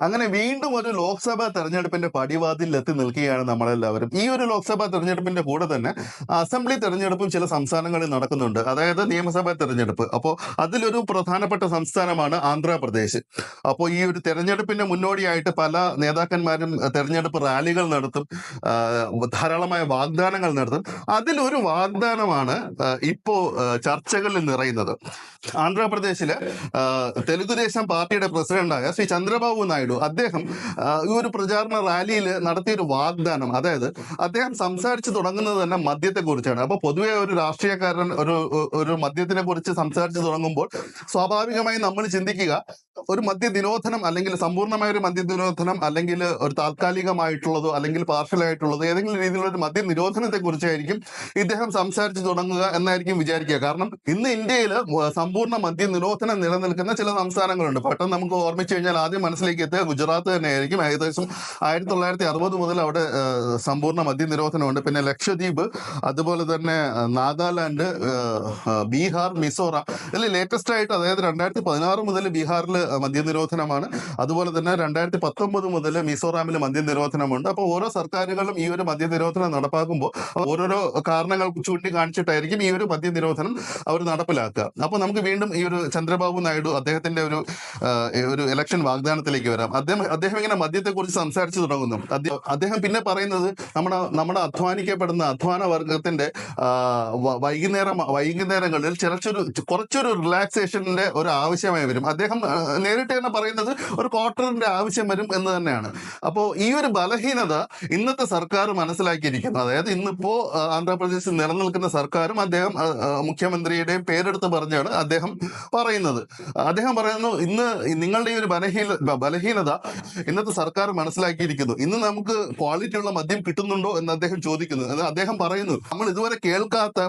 അങ്ങനെ വീണ്ടും ഒരു ലോക്സഭാ തെരഞ്ഞെടുപ്പിന്റെ പടിവാതിൽ എത്തി നിൽക്കുകയാണ് നമ്മളെല്ലാവരും. ഈ ഒരു ലോക്സഭാ തെരഞ്ഞെടുപ്പിന്റെ കൂടെ തന്നെ അസംബ്ലി തെരഞ്ഞെടുപ്പും ചില സംസ്ഥാനങ്ങളിൽ നടക്കുന്നുണ്ട്. അതായത് നിയമസഭാ തെരഞ്ഞെടുപ്പ്. അപ്പോൾ അതിലൊരു പ്രധാനപ്പെട്ട സംസ്ഥാനമാണ് ആന്ധ്രാപ്രദേശ്. അപ്പോൾ ഈ ഒരു തെരഞ്ഞെടുപ്പിന്റെ മുന്നോടിയായിട്ട് പല നേതാക്കന്മാരും തെരഞ്ഞെടുപ്പ് റാലികൾ നടത്തും ധാരാളമായ വാഗ്ദാനങ്ങൾ നടത്തും. അതിലൊരു വാഗ്ദാനമാണ് ഇപ്പോൾ ഇപ്പോ ചർച്ചകളിൽ നിറയുന്നത്. ആന്ധ്രാപ്രദേശിലെ തെലുഗുദേശം പാർട്ടിയുടെ പ്രസിഡന്റായ ശ്രീ ചന്ദ്രബാബു നായിഡു അദ്ദേഹം ഈ ഒരു പ്രചാരണ റാലിയിൽ നടത്തിയൊരു വാഗ്ദാനം. അതായത് അദ്ദേഹം സംസാരിച്ചു തുടങ്ങുന്നത് തന്നെ മദ്യത്തെ കുറിച്ചാണ് അപ്പൊ പൊതുവെ ഒരു രാഷ്ട്രീയക്കാരൻ ഒരു ഒരു മദ്യത്തിനെ കുറിച്ച് സംസാരിച്ചു തുടങ്ങുമ്പോൾ സ്വാഭാവികമായി നമ്മൾ ചിന്തിക്കുക ഒരു മദ്യ നിരോധനം അല്ലെങ്കിൽ സമ്പൂർണമായ ഒരു മദ്യ നിരോധനം അല്ലെങ്കിൽ ഒരു താൽക്കാലികമായിട്ടുള്ളതോ അല്ലെങ്കിൽ പാർഷ്യലായിട്ടുള്ളതോ ഏതെങ്കിലും രീതിയിലുള്ള ഒരു മദ്യ നിരോധനത്തെ കുറിച്ചായിരിക്കും ഇദ്ദേഹം സംസാരിച്ചു തുടങ്ങുക എന്നായിരിക്കും വിചാരിക്കുക. കാരണം ഇന്ന് ഇന്ത്യയിൽ സമ്പൂർണ മദ്യ നിരോധനം നിലനിൽക്കുന്ന ചില സംസ്ഥാനങ്ങളുണ്ട്. പെട്ടെന്ന് നമുക്ക് ഓർമ്മിച്ചു കഴിഞ്ഞാൽ ആദ്യം മനസ്സിലേക്ക് എത്തുക ഗുജറാത്ത് തന്നെയായിരിക്കും. ഏകദേശം ആയിരത്തി തൊള്ളായിരത്തി അറുപത് മുതൽ അവിടെ സമ്പൂർണ മദ്യ നിരോധനമുണ്ട് പിന്നെ ലക്ഷദ്വീപ് അതുപോലെ തന്നെ നാഗാലാൻഡ് ബീഹാർ മിസോറാം. ഇതിൽ ലേറ്റസ്റ്റ് ആയിട്ട് അതായത് രണ്ടായിരത്തി പതിനാറ് മുതൽ ബീഹാറിൽ മദ്യ നിരോധനമാണ് അതുപോലെ തന്നെ രണ്ടായിരത്തി പത്തൊമ്പത് മുതൽ മിസോറാമിൽ മദ്യ നിരോധനമുണ്ട് അപ്പോൾ ഓരോ സർക്കാരുകളും ഈ ഒരു മദ്യ നിരോധനം നടപ്പാക്കുമ്പോൾ ഓരോരോ കാരണങ്ങൾ ചൂണ്ടിക്കാണിച്ചിട്ടായിരിക്കും ഈ ഒരു മദ്യ നിരോധനം അവർ നടപ്പിലാക്കുക. അപ്പോൾ നമുക്ക് വീണ്ടും ഈ ഒരു ചന്ദ്രബാബു നായിഡു അദ്ദേഹത്തിന്റെ ഒരു ഒരു ഇലക്ഷൻ വാഗ്ദാനത്തിലേക്ക് വരാം. അദ്ദേഹം അദ്ദേഹം ഇങ്ങനെ മദ്യത്തെ കുറിച്ച് സംസാരിച്ചു തുടങ്ങുന്നു. അദ്ദേഹം പിന്നെ പറയുന്നത് നമ്മുടെ നമ്മുടെ അധ്വാനിക്കപ്പെടുന്ന അധ്വാന വർഗത്തിന്റെ വൈകുന്നേരം വൈകുന്നേരങ്ങളിൽ ചിലച്ചൊരു കുറച്ചൊരു റിലാക്സേഷന്റെ ഒരു ആവശ്യമായി വരും. അദ്ദേഹം നേരിട്ട് തന്നെ പറയുന്നത് ഒരു ക്വാർട്ടറിന്റെ ആവശ്യം വരും എന്ന് തന്നെയാണ്. അപ്പോൾ ഈ ഒരു ബലഹീനത ഇന്നത്തെ സർക്കാർ മനസ്സിലാക്കിയിരിക്കുന്നു. അതായത് ഇന്നിപ്പോ ആന്ധ്രാപ്രദേശിൽ നിലനിൽക്കുന്ന സർക്കാരും അദ്ദേഹം മുഖ്യമന്ത്രിയുടെയും പേരെടുത്ത് പറഞ്ഞാണ് അദ്ദേഹം പറയുന്നത്. അദ്ദേഹം പറയുന്നു ഇന്ന് നിങ്ങളുടെ ഈ ഒരു ബലഹീന ബ- ബലഹീനത ഇന്നത്തെ സർക്കാർ മനസ്സിലാക്കിയിരിക്കുന്നു. ഇന്ന് നമുക്ക് ക്വാളിറ്റി ഉള്ള മദ്യം കിട്ടുന്നുണ്ടോ എന്ന് അദ്ദേഹം ചോദിക്കുന്നു. അത് അദ്ദേഹം പറയുന്നു നമ്മൾ ഇതുവരെ കേൾക്കാത്ത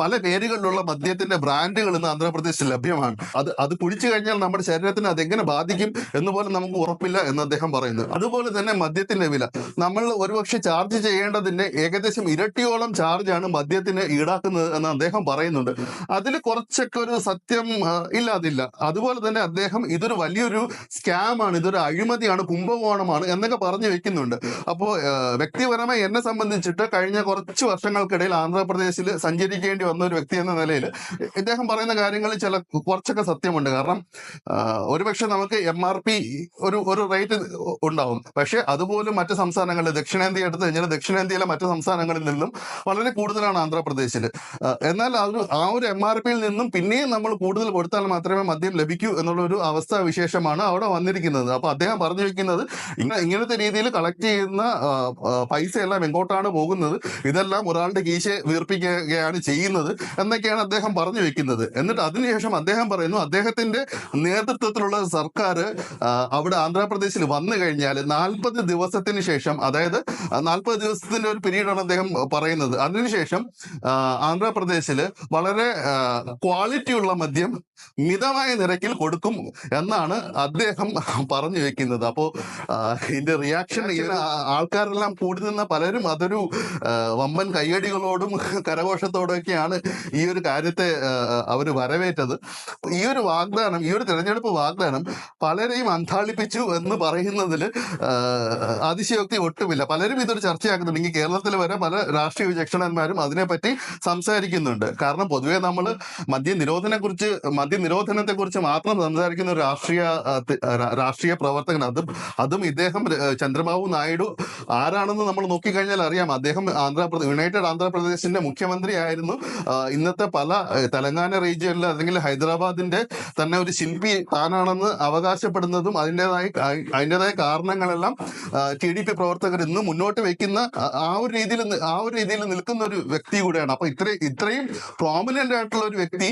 പല പേരുകളിലുള്ള മദ്യത്തിന്റെ ബ്രാൻഡുകൾ ഇന്ന് ആന്ധ്രാപ്രദേശിൽ ലഭ്യമാണ്. അത് അത് കുടിച്ചു കഴിഞ്ഞാൽ നമ്മുടെ ശരീരത്തിന് അതെങ്ങനെ ബാധിക്കും എന്ന് പോലും നമുക്ക് ഉറപ്പില്ല എന്ന് അദ്ദേഹം പറയുന്നു. അതുപോലെ തന്നെ മദ്യത്തിന്റെ വില. നമ്മൾ ഒരുപക്ഷെ ചാർജ് ചെയ്യേണ്ടതിന്റെ ഏകദേശം ഇരട്ടിയോളം ചാർജാണ് മദ്യത്തിന് ഈടാക്കുന്നത് എന്ന് അദ്ദേഹം പറയുന്നുണ്ട്. അതിൽ കുറച്ചൊക്കെ ഒരു സത്യം ഇല്ലാതില്ല അതുപോലെ തന്നെ അദ്ദേഹം ഇതൊരു വലിയൊരു സ്കാമാണ് ഇതൊരു അഴിമതിയാണ് കുംഭകോണമാണ് എന്നൊക്കെ പറഞ്ഞു വെക്കുന്നുണ്ട്. അപ്പോൾ വ്യക്തിപരമായി എന്നെ സംബന്ധിച്ചിട്ട് കഴിഞ്ഞ കുറച്ച് വർഷങ്ങൾക്കിടയിൽ ആന്ധ്രാപ്രദേശിൽ സഞ്ചരിക്കേണ്ടി വന്ന ഒരു വ്യക്തി എന്ന നിലയിൽ ഇദ്ദേഹം പറയുന്ന കാര്യങ്ങളിൽ ചില കുറച്ചൊക്കെ സത്യമുണ്ട്. കാരണം ഒരുപക്ഷെ നമുക്ക് എം ആർ പി ഒരു ഒരു റേറ്റ് ഉണ്ടാവും. പക്ഷെ അതുപോലും മറ്റ് സംസ്ഥാനങ്ങളിൽ ദക്ഷിണേന്ത്യ എടുത്തു കഴിഞ്ഞാൽ ദക്ഷിണേന്ത്യയിലെ മറ്റ് സംസ്ഥാനങ്ങളിൽ നിന്നും വളരെ കൂടുതലാണ് ആന്ധ്രാപ്രദേശിൽ. എന്നാൽ ആ ഒരു ആ ഒരു എം ആർ പിയിൽ നിന്നും പിന്നെയും നമ്മൾ കൂടുതൽ കൊടുത്താൽ മാത്രമേ മദ്യം ലഭിക്കൂ എന്നുള്ള ഒരു അവസ്ഥ വിശേഷമാണ് അവിടെ വന്നിരിക്കുന്നത്. അപ്പൊ അദ്ദേഹം പറഞ്ഞു വെക്കുന്നത് ഇങ്ങനെ ഇങ്ങനത്തെ രീതിയിൽ കളക്ട് ചെയ്യുന്ന പൈസ എല്ലാം എങ്ങോട്ടാണ് പോകുന്നത്? ഇതെല്ലാം ഒരാളുടെ കീശ വീർപ്പിക്കുകയാണ് ചെയ്യുന്നത് എന്നൊക്കെയാണ് അദ്ദേഹം പറഞ്ഞു വെക്കുന്നത്. എന്നിട്ട് അതിനുശേഷം അദ്ദേഹം പറയുന്നു അദ്ദേഹത്തിന്റെ നേതൃത്വത്തിലുള്ള സർക്കാർ അവിടെ ആന്ധ്രാപ്രദേശിൽ വന്നു കഴിഞ്ഞാൽ നാൽപ്പത് ദിവസത്തിന് ശേഷം അതായത് നാൽപ്പത് ദിവസത്തിന്റെ ഒരു പീരീഡാണ് അദ്ദേഹം പറയുന്നത്. അതിനുശേഷം ആന്ധ്രാപ്രദേശിൽ വളരെ ക്വാളിറ്റിയുള്ള മദ്യം മിതമായ നിരക്കിൽ കൊടുക്കും എന്നാണ് അദ്ദേഹം പറഞ്ഞു വെക്കുന്നത്. അപ്പോ ഇതിന്റെ റിയാക്ഷൻ ആൾക്കാരെല്ലാം കൂടി നിന്ന പലരും അതൊരു വമ്പൻ കയ്യടികളോടും കരഘോഷത്തോടും ഒക്കെയാണ് ഈ ഒരു കാര്യത്തെ അവർ വരവേറ്റത്. ഈ ഒരു വാഗ്ദാനം ഈ ഒരു തെരഞ്ഞെടുപ്പ് വാഗ്ദാനം പലരെയും അന്താളിപ്പിച്ചു എന്ന് പറയുന്നതിൽ അതിശയോക്തി ഒട്ടുമില്ല. പലരും ഇതൊരു ചർച്ചയാക്കുന്നുണ്ട്. ഇനി കേരളത്തിൽ വരെ പല രാഷ്ട്രീയ വിചക്ഷണന്മാരും അതിനെപ്പറ്റി സംസാരിക്കുന്നുണ്ട്. കാരണം പൊതുവേ നമ്മൾ മദ്യ നിരോധനെ കുറിച്ച് മദ്യ നിരോധനത്തെ കുറിച്ച് മാത്രം സംസാരിക്കുന്ന രാഷ്ട്രീയ രാഷ്ട്രീയ രാഷ്ട്രീയ പ്രവർത്തകൻ. അതും അതും ഇദ്ദേഹം ചന്ദ്രബാബു നായിഡു ആരാണെന്ന് നമ്മൾ നോക്കിക്കഴിഞ്ഞാൽ അറിയാം. അദ്ദേഹം ആന്ധ്രാപ്രദേശ് യുണൈറ്റഡ് ആന്ധ്രാപ്രദേശിന്റെ മുഖ്യമന്ത്രി ആയിരുന്നു. ഇന്നത്തെ പല തെലങ്കാന റീജിയനിൽ അല്ലെങ്കിൽ ഹൈദരാബാദിന്റെ തന്നെ ഒരു ശില്പി താനാണെന്ന് അവകാശപ്പെടുന്നതും അതിന്റെതായ അതിന്റെതായ കാരണങ്ങളെല്ലാം ടി ഡി പി പ്രവർത്തകർ ഇന്ന് മുന്നോട്ട് വെക്കുന്ന ആ ഒരു രീതിയിൽ ആ ഒരു രീതിയിൽ നിൽക്കുന്ന ഒരു വ്യക്തി കൂടെയാണ്. അപ്പൊ ഇത്ര ഇത്രയും പ്രോമിനന്റ് ആയിട്ടുള്ള ഒരു വ്യക്തി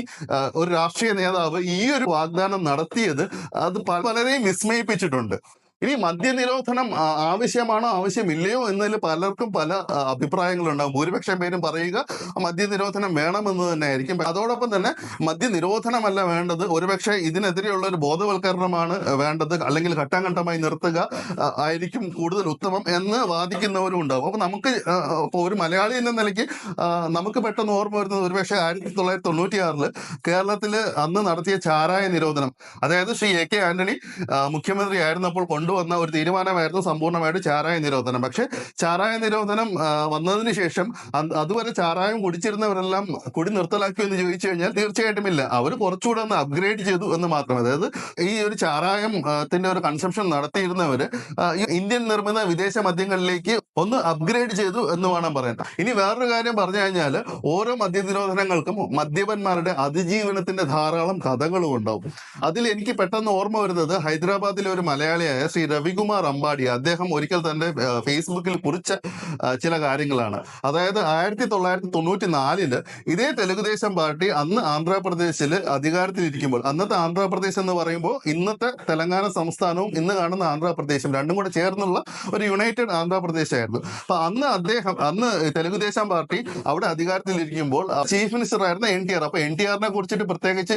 ഒരു രാഷ്ട്രീയ നേതാവ് ഈ ഒരു വാഗ്ദാനം നടത്തിയത് അത് പലരെയും വിസ്മയിപ്പിച്ചിട്ടുണ്ട്. പറഞ്ഞിട്ടുണ്ട് ഇനി മദ്യനിരോധനം ആവശ്യമാണോ ആവശ്യമില്ലയോ എന്നതിൽ പലർക്കും പല അഭിപ്രായങ്ങളുണ്ടാകും. ഭൂരിപക്ഷം പേരും പറയുക മദ്യനിരോധനം വേണമെന്ന് തന്നെ ആയിരിക്കും അതോടൊപ്പം തന്നെ മദ്യനിരോധനമല്ല വേണ്ടത്. ഒരുപക്ഷെ ഇതിനെതിരെയുള്ള ഒരു ബോധവൽക്കരണമാണ് വേണ്ടത്. അല്ലെങ്കിൽ ഘട്ടം ഘട്ടമായി നിർത്തുക ആയിരിക്കും കൂടുതൽ ഉത്തമം എന്ന് വാദിക്കുന്നവരും ഉണ്ടാവും അപ്പോൾ നമുക്ക് ഇപ്പോൾ ഒരു മലയാളി എന്ന നിലയ്ക്ക് നമുക്ക് പെട്ടെന്ന് ഓർമ്മ വരുന്നത് ഒരുപക്ഷെ ആയിരത്തി തൊള്ളായിരത്തി തൊണ്ണൂറ്റി കേരളത്തിൽ അന്ന് നടത്തിയ ചാരായ നിരോധനം. അതായത് ശ്രീ എ കെ ആന്റണി ആ, മുഖ്യമന്ത്രി ആയിരുന്നപ്പോൾ കൊണ്ടുവന്ന ഒരു തീരുമാനമായിരുന്നു സമ്പൂർണമായിട്ട് ചാരായ നിരോധനം. പക്ഷേ ചാരായ നിരോധനം വന്നതിന് ശേഷം അതുവരെ ചാരായം കുടിച്ചിരുന്നവരെല്ലാം കുടി നിർത്തലാക്കിയോ എന്ന് ചോദിച്ചു കഴിഞ്ഞാൽ തീർച്ചയായിട്ടും ഇല്ല. അവർ കുറച്ചുകൂടെ ഒന്ന് അപ്ഗ്രേഡ് ചെയ്തു എന്ന് മാത്രം. അതായത് ഈ ഒരു ചാരായത്തിന്റെ ത്തിന്റെ ഒരു കൺസംഷൻ നടത്തിയിരുന്നവർ ഇന്ത്യൻ നിർമ്മിത വിദേശ മദ്യങ്ങളിലേക്ക് ഒന്ന് അപ്ഗ്രേഡ് ചെയ്തു എന്ന് വേണം പറയാൻ. ഇനി വേറൊരു കാര്യം പറഞ്ഞു കഴിഞ്ഞാൽ ഓരോ മദ്യനിരോധനങ്ങൾക്കും മദ്യപന്മാരുടെ അതിജീവനത്തിന്റെ ധാരാളം കഥകളും ഉണ്ടാവും അതിൽ എനിക്ക് പെട്ടെന്ന് ഓർമ്മ വരുന്നത് ഹൈദരാബാദിലെ ഒരു മലയാളിയായ ശ്രീ രവികുമാർ അമ്പാടി അദ്ദേഹം ഒരിക്കൽ തന്റെ ആ, ഫേസ്ബുക്കിൽ കുറിച്ച ചില കാര്യങ്ങളാണ്. അതായത് ആയിരത്തി തൊള്ളായിരത്തി തൊണ്ണൂറ്റി നാലിൽ ഇതേ തെലുഗുദേശം പാർട്ടി അന്ന് ആന്ധ്രാപ്രദേശിൽ അധികാരത്തിലിരിക്കുമ്പോൾ അന്നത്തെ ആന്ധ്രാപ്രദേശ് എന്ന് പറയുമ്പോൾ ഇന്നത്തെ തെലങ്കാന സംസ്ഥാനവും ഇന്ന് കാണുന്ന ആന്ധ്രാപ്രദേശും രണ്ടും കൂടെ ചേർന്നുള്ള ഒരു യുണൈറ്റഡ് ആന്ധ്രാപ്രദേശ് ആയിരുന്നു. അപ്പൊ അന്ന് അദ്ദേഹം അന്ന് തെലുഗുദേശം പാർട്ടി അവിടെ അധികാരത്തിലിരിക്കുമ്പോൾ ചീഫ് മിനിസ്റ്റർ ആയിരുന്ന എൻ ടി ആർ. അപ്പൊ എൻ ടി ആറിനെ കുറിച്ചിട്ട് പ്രത്യേകിച്ച്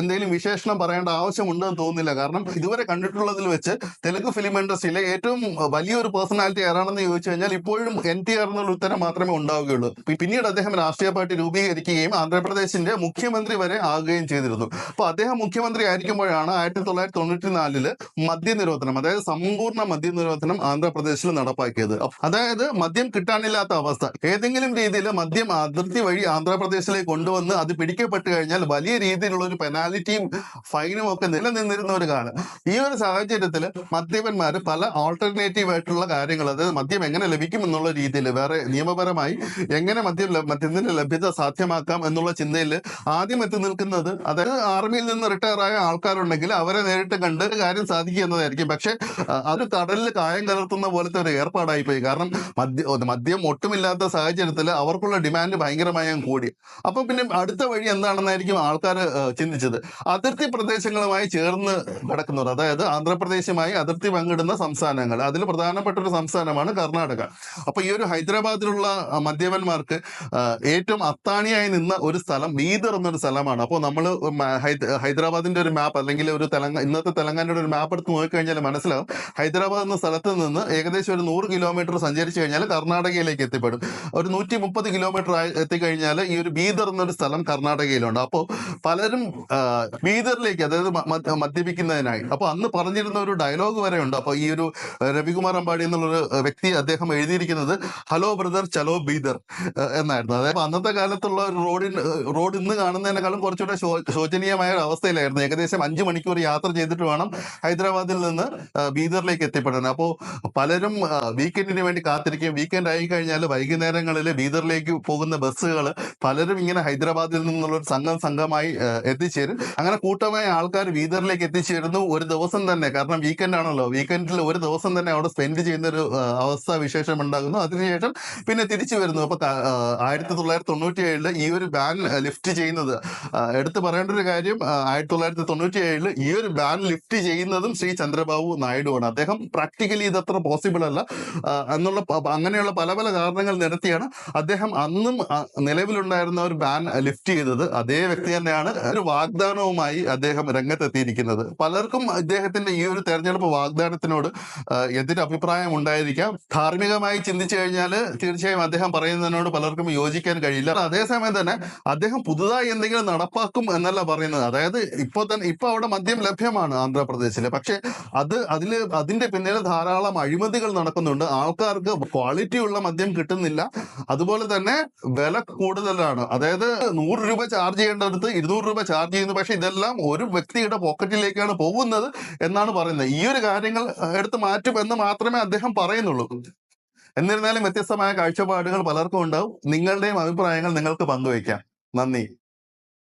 എന്തെങ്കിലും വിശേഷണം പറയേണ്ട ആവശ്യമുണ്ടെന്ന് തോന്നുന്നില്ല. കാരണം ഇതുവരെ കണ്ടിട്ടുള്ളതിൽ വെച്ച് തെലുങ്ക് ഫിലിം ഇൻഡസ്ട്രിയിലെ ഏറ്റവും വലിയൊരു പേഴ്സണാലിറ്റി ആരാണെന്ന് ചോദിച്ചു കഴിഞ്ഞാൽ ഇപ്പോഴും എൻ ടി ആർ എന്നുള്ള ഉത്തരം മാത്രമേ ഉണ്ടാവുകയുള്ളൂ. പിന്നീട് അദ്ദേഹം രാഷ്ട്രീയ പാർട്ടി രൂപീകരിക്കുകയും ആന്ധ്രാപ്രദേശിന്റെ മുഖ്യമന്ത്രി വരെ ആകുകയും ചെയ്തിരുന്നു. അപ്പോൾ അദ്ദേഹം മുഖ്യമന്ത്രി ആയിരിക്കുമ്പോഴാണ് ആയിരത്തി തൊള്ളായിരത്തി തൊണ്ണൂറ്റി നാലിൽ മദ്യനിരോധനം അതായത് സമ്പൂർണ മദ്യനിരോധനം ആന്ധ്രാപ്രദേശിൽ നടപ്പാക്കിയത്. അതായത് മദ്യം കിട്ടാനില്ലാത്ത അവസ്ഥ. ഏതെങ്കിലും രീതിയിൽ മദ്യം അതിർത്തി വഴി ആന്ധ്രാപ്രദേശിലേക്ക് കൊണ്ടുവന്ന് അത് പിടിക്കപ്പെട്ട് കഴിഞ്ഞാൽ വലിയ രീതിയിലുള്ള ഒരു പെനാലിറ്റിയും ഫൈനും ഒക്കെ നിലനിന്നിരുന്ന ഒരു കാലം. ഈ ഒരു സാഹചര്യത്തിൽ മദ്യപന്മാർ പല ഓൾട്ടർനേറ്റീവ് ആയിട്ടുള്ള കാര്യങ്ങൾ അതായത് മദ്യം എങ്ങനെ ലഭിക്കും എന്നുള്ള രീതിയിൽ വേറെ നിയമപരമായി എങ്ങനെ മദ്യം മദ്യത്തിന്റെ ലഭ്യത സാധ്യമാക്കാം എന്നുള്ള ചിന്തയിൽ ആദ്യം എത്തി നിൽക്കുന്നത് അതായത് ആർമിയിൽ നിന്ന് റിട്ടയർ ആയ ആൾക്കാരുണ്ടെങ്കിൽ അവരെ നേരിട്ട് കണ്ട് കാര്യം സാധിക്കുക എന്നതായിരിക്കും. പക്ഷെ അത് കടലിൽ കായം കലർത്തുന്ന പോലത്തെ ഒരു ഏർപ്പാടായി പോയി കാരണം മദ്യ മദ്യം ഒട്ടുമില്ലാത്ത സാഹചര്യത്തിൽ അവർക്കുള്ള ഡിമാൻഡ് ഭയങ്കരമായി കൂടി. അപ്പൊ പിന്നെ അടുത്ത വഴി എന്താണെന്നായിരിക്കും ആൾക്കാർ ചിന്തിച്ചത്. അതിർത്തി പ്രദേശങ്ങളുമായി ചേർന്ന് കിടക്കുന്നവർ അതായത് ആന്ധ്രാപ്രദേശുമായി അതിർത്തി പങ്കിടുന്ന സംസ്ഥാനങ്ങൾ. അതിൽ പ്രധാനപ്പെട്ട ഒരു സംസ്ഥാനമാണ് കർണാടക. അപ്പൊ ഈ ഒരു ഹൈദരാബാദിലുള്ള മദ്യപന്മാർക്ക് ഏറ്റവും അത്താണിയായി നിന്ന ഒരു സ്ഥലം ബീദർ എന്നൊരു സ്ഥലമാണ്. അപ്പോൾ നമ്മൾ ഹൈദരാബാദിന്റെ ഒരു മാപ്പ് അല്ലെങ്കിൽ ഒരു തെലങ്ക ഇന്നത്തെ തെലങ്കാനയുടെ ഒരു മാപ്പ് എടുത്ത് നോക്കിക്കഴിഞ്ഞാൽ മനസ്സിലാവും. ഹൈദരാബാദ് എന്ന സ്ഥലത്ത് നിന്ന് ഏകദേശം ഒരു നൂറ് കിലോമീറ്റർ സഞ്ചരിച്ചു കഴിഞ്ഞാൽ കർണാടകയിലേക്ക് എത്തിപ്പെടും. ഒരു നൂറ്റി മുപ്പത് കിലോമീറ്റർ എത്തിക്കഴിഞ്ഞാൽ ഈ ഒരു ബീദർ എന്നൊരു സ്ഥലം കർണാടകയിലുണ്ട്. അപ്പോൾ പലരും ബീദറിലേക്ക് അതായത് മദ്യപിക്കുന്നതിനായി. അപ്പോൾ അന്ന് പറഞ്ഞിരുന്ന ഒരു ഡയലോഗ് വരെ ഉണ്ട്. അപ്പോൾ ഈ ഒരു രവികുമാർ അമ്പാടി എന്നുള്ളൊരു വ്യക്തി അദ്ദേഹം എഴുതിയിരിക്കുന്നത് ഹലോ ബ്രദർ ചലോ ബീദർ എന്നായിരുന്നു. അതായത് അന്നത്തെ കാലത്തുള്ള ഒരു റോഡിൻ റോഡ് ഇന്ന് കാണുന്നതിനേക്കാളും കുറച്ചുകൂടെ ശോചനീയമായ ഒരു അവസ്ഥയിലായിരുന്നു. ഏകദേശം അഞ്ച് മണിക്കൂർ യാത്ര ചെയ്തിട്ട് വേണം ഹൈദരാബാദിൽ നിന്ന് ബീദറിലേക്ക് എത്തിപ്പെടാൻ. അപ്പോൾ പലരും വീക്കെൻഡിന് വേണ്ടി കാത്തിരിക്കും വീക്കെൻഡ് ആയി കഴിഞ്ഞാൽ വൈകുന്നേരങ്ങളിൽ ബീദറിലേക്ക് പോകുന്ന ബസ്സുകൾ പലരും ഇങ്ങനെ ഹൈദരാബാദിൽ നിന്നുള്ള ഒരു സംഘം സംഘമായി എത്തിച്ചേരും. അങ്ങനെ കൂട്ടമായ ആൾക്കാർ ബീദറിലേക്ക് എത്തിച്ചേരുന്നു ഒരു ദിവസം തന്നെ. കാരണം വീക്കെൻഡ് ആണല്ലോ. വീക്കെൻഡിൽ ഒരു ദിവസം തന്നെ അവിടെ സ്പെൻഡ് ചെയ്യുന്ന ഒരു അവസ്ഥ വിശേഷം ഉണ്ടാകുന്നു. അതിനുശേഷം പിന്നെ തിരിച്ചു വരുന്നു. അപ്പൊ ക- ആ, ആയിരത്തി തൊള്ളായിരത്തി തൊണ്ണൂറ്റി ഏഴിൽ ഈ ഒരു ബാൻ ലിഫ്റ്റ് ചെയ്യുന്നത് എടുത്തു പറയേണ്ട ഒരു കാര്യം ആയിരത്തി തൊള്ളായിരത്തി തൊണ്ണൂറ്റി ഏഴിൽ ഈ ഒരു ബാൻ ലിഫ്റ്റ് ചെയ്യുന്നതും ശ്രീ ചന്ദ്രബാബു നായിഡുവാണ്. അദ്ദേഹം പ്രാക്ടിക്കലി ഇതത്ര പോസിബിൾ അല്ല. എന്നുള്ള അങ്ങനെയുള്ള പല പല കാരണങ്ങൾ നിരത്തിയാണ് അദ്ദേഹം അന്നും നിലവിലുണ്ടായിരുന്ന ഒരു ബാൻ ലിഫ്റ്റ് ചെയ്തത്. അതേ വ്യക്തി തന്നെയാണ് ഒരു വാഗ്ദാനവുമായി അദ്ദേഹം രംഗത്തെത്തിയിരിക്കുന്നത്. പലർക്കും അദ്ദേഹത്തിന്റെ ഈ ഒരു തെരഞ്ഞെടുപ്പ് വാഗ്ദാനത്തിനോട് എതിര് അഭിപ്രായം ഉണ്ടായിരിക്കാം. ധാർമ്മികമായി ചിന്തിച്ചു കഴിഞ്ഞാൽ തീർച്ചയായും അദ്ദേഹം പറയുന്നതിനോട് പലർക്കും യോജിക്കാൻ കഴിയില്ല. അതേസമയം തന്നെ അദ്ദേഹം പുതുതായി എന്തെങ്കിലും നടപ്പാക്കും എന്നല്ല പറയുന്നത്. അതായത് ഇപ്പൊ തന്നെ ഇപ്പൊ അവിടെ മദ്യം ലഭ്യമാണ് ആന്ധ്രാപ്രദേശിൽ പക്ഷേ അത് അതിൽ അതിന്റെ പിന്നിൽ ധാരാളം അഴിമതികൾ നടക്കുന്നുണ്ട്. ആൾക്കാർക്ക് ക്വാളിറ്റി ഉള്ള മദ്യം കിട്ടുന്നില്ല. അതുപോലെ തന്നെ വില കൂടുതലാണ്. അതായത് നൂറ് രൂപ ചാർജ് ചെയ്യേണ്ടടുത്ത് ഇരുന്നൂറ് രൂപ ചാർജ് ചെയ്യുന്നു. പക്ഷേ ഇതെല്ലാം ഒരു വ്യക്തിയുടെ പോക്കറ്റിലേക്കാണ് പോകുന്നത് എന്നാണ് പറയുന്നത്. ഈ ഒരു കാര്യങ്ങൾ എടുത്ത് മാറ്റും എന്ന് മാത്രമേ അദ്ദേഹം പറയുന്നുള്ളൂ. എന്നിരുന്നാലും വ്യത്യസ്തമായ കാഴ്ചപ്പാടുകൾ പലർക്കും ഉണ്ടാവും. നിങ്ങളുടെയും അഭിപ്രായങ്ങൾ നിങ്ങൾക്ക് പങ്കുവയ്ക്കാം. നന്ദി.